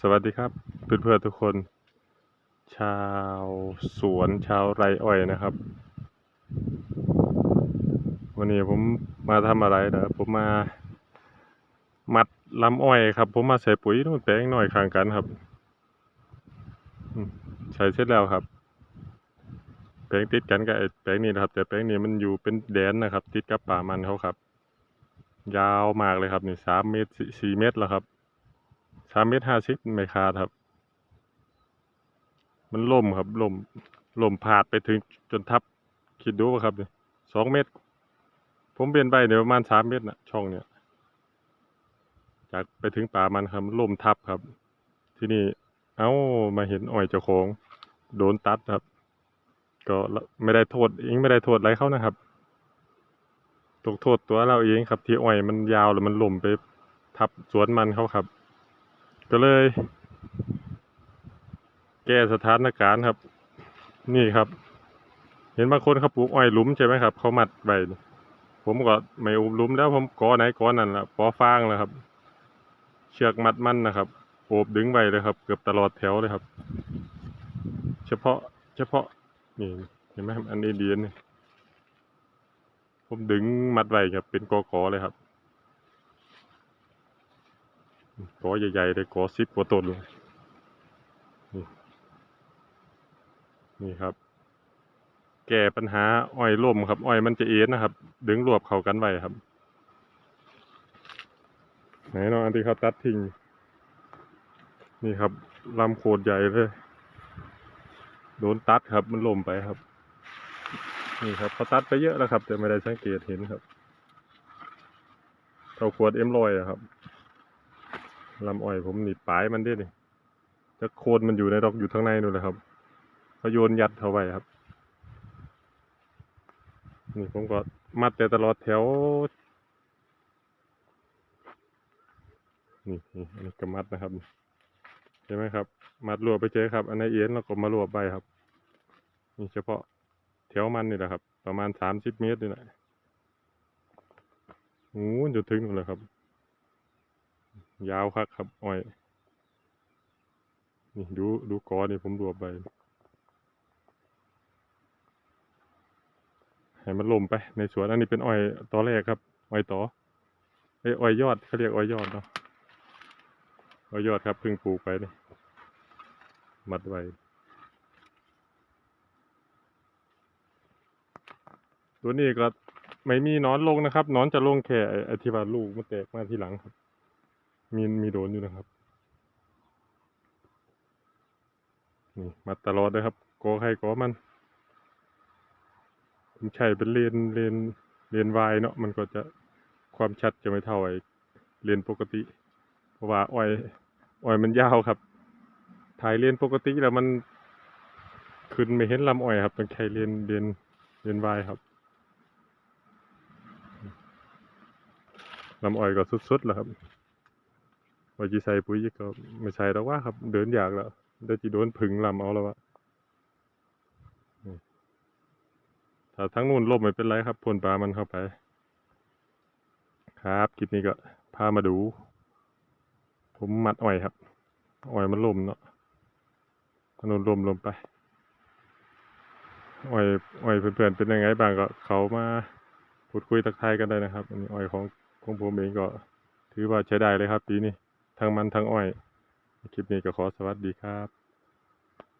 สวัสดีครับเพื่อนๆทุกคน ชาวสวนชาวไร่อ้อยนะครับ วันนี้ผมมาทำอะไรนะผมมา มัดลำอ้อยครับ ผมมาใส่ปุ๋ยนู่นแปลงหน่อยข้างกันครับใส่เสร็จแล้วครับ แปลงติดกันกับแปลงนี้นะครับ แต่แปลงนี้มันอยู่เป็นแดนนะครับ ติดกับป่ามันเขาครับ ยาวมากเลยครับนี่สามเมตรสี่เมตรแล้วครับ สามเมตรห้าสิบไม่ขาดครับ มันล่มครับล่มล่มพาดไปถึงจนทับ คิดดูว่าครับเนี่ยสองเมตร ผมเปลี่ยนไปเดี๋ยวประมาณสามเมตรนะช่องเนี่ย จากไปถึงป่ามันครับล่มทับครับ ที่นี่ เอ้ามาเห็นอ้อยเจ้าของ โดนตัดครับ ก็ไม่ได้โทษเองไม่ได้โทษอะไรเขานะครับตกโทษตัวเราเองครับ ที่อ้อยมันยาวแล้วมันล่มไปทับสวนมันเขาครับ ก็เลย แก้สถานการณ์ครับ นี่ครับ เห็นบางคนเขาปลูกอ้อยหลุมใช่ไหมครับเขามัดไว้นี่ผมก็ไม่อุบหลุมแล้วผมกอไหนกอนั่นละปอฟางแล้วครับ เชือกมัดมันนะครับโอบดึงไว้เลยครับ เกือบตลอดแถวเลยครับ เฉพาะ เฉพาะนี่เห็นไหมอันนี้เดียนนี่ผมดึงมัดไว้ครับเป็นกอกอเลยครับ กอใหญ่ๆเลยกอสิบกว่าต้นเลยนี่นี่ครับ แก้ปัญหาอ้อยล่มครับ อ้อยมันจะเอ็นนะครับ ดึงรวบเข้ากันไว้ครับ ไหนเนาะอันที่เขาตัดทิ้งนี่ครับลำโคดใหญ่เลยโดนตัดครับ มันล่มไปครับ นี่ครับเขาตัดไปเยอะแล้วครับ แต่ไม่ได้สังเกตเห็นครับเท่าขวดเอ็มลอยอะครับ ลำอ้อยผมหนีปลายมันด้วยนี่จะโคนมันอยู่ในดอกอยู่ข้างในนู่นเลยครับเขาโยนยัดเข้าไว้ครับ นี่ผมก็มัดแต่ตลอดแถว นี่นี่อันนี้ก็มัดนะครับใช่ไหมครับ มัดรวบไปเจอครับ อันไหนเอ็นแล้วก็มารวบไปครับ นี่เฉพาะแถวมันนี่แหละครับ ประมาณสามสิบเมตรนี่แหละโอ้โหจะถึงนู่นเลยครับ ยาวครับครับอ้อยนี่ดูดูกอนี่ผมรวบไปให้มันลมไปในสวนอันนี้เป็นอ้อยตอแรกครับอ้อยตอไอยอ้อยยอดเขาเรียกอ้อยยอดเนาะอ้อยยอดครับเพิ่งปลูกไปนี่มัดไว้ตัวนี้ก็ไม่มีนอนลงนะครับนอนจะลงแค่ไอ้ไอที่ว่าลูกมันแตกมาทีหลังครับ มีมีโดนอยู่นะครับ นี่มาตลอดเลยครับกอใครกอมันผมใช้เป็นเลนเลนเลนวายเนาะมันก็จะความชัดจะไม่เท่าไอ้เลนปกติ เพราะว่าอ้อยอ้อยมันยาวครับ ถ่ายเลนปกติแล้วมันขึ้นไม่เห็นลำอ้อยครับต้องใช้เลนเลนเลนวายครับลำอ้อยก็สุดๆแล้วครับ ว่าจะใส่ปุ๋ยก็ไม่ใช่แล้วว่าครับ เดินอยากแล้วเดี๋ยวจะโดนผึ่งลำเอาแล้ววะถ้าทั้งนู่นล่มไม่เป็นไรครับพ่นปลามันเข้าไป ครับคลิปนี้ก็พามาดู ผมมัดอ้อยครับอ้อยมันล่มเนาะถนนล่มลมไปอ้อยอ้อยเพื่อนๆเป็นยังไงบ้างก็เขามาพูดคุยทักทายกันได้นะครับอันนี้อ้อยของของผมเองก็ ถือว่าใช้ได้เลยครับปีนี้ ทั้งมันทั้งอ้อย คลิปนี้ก็ขอสวัสดีครับ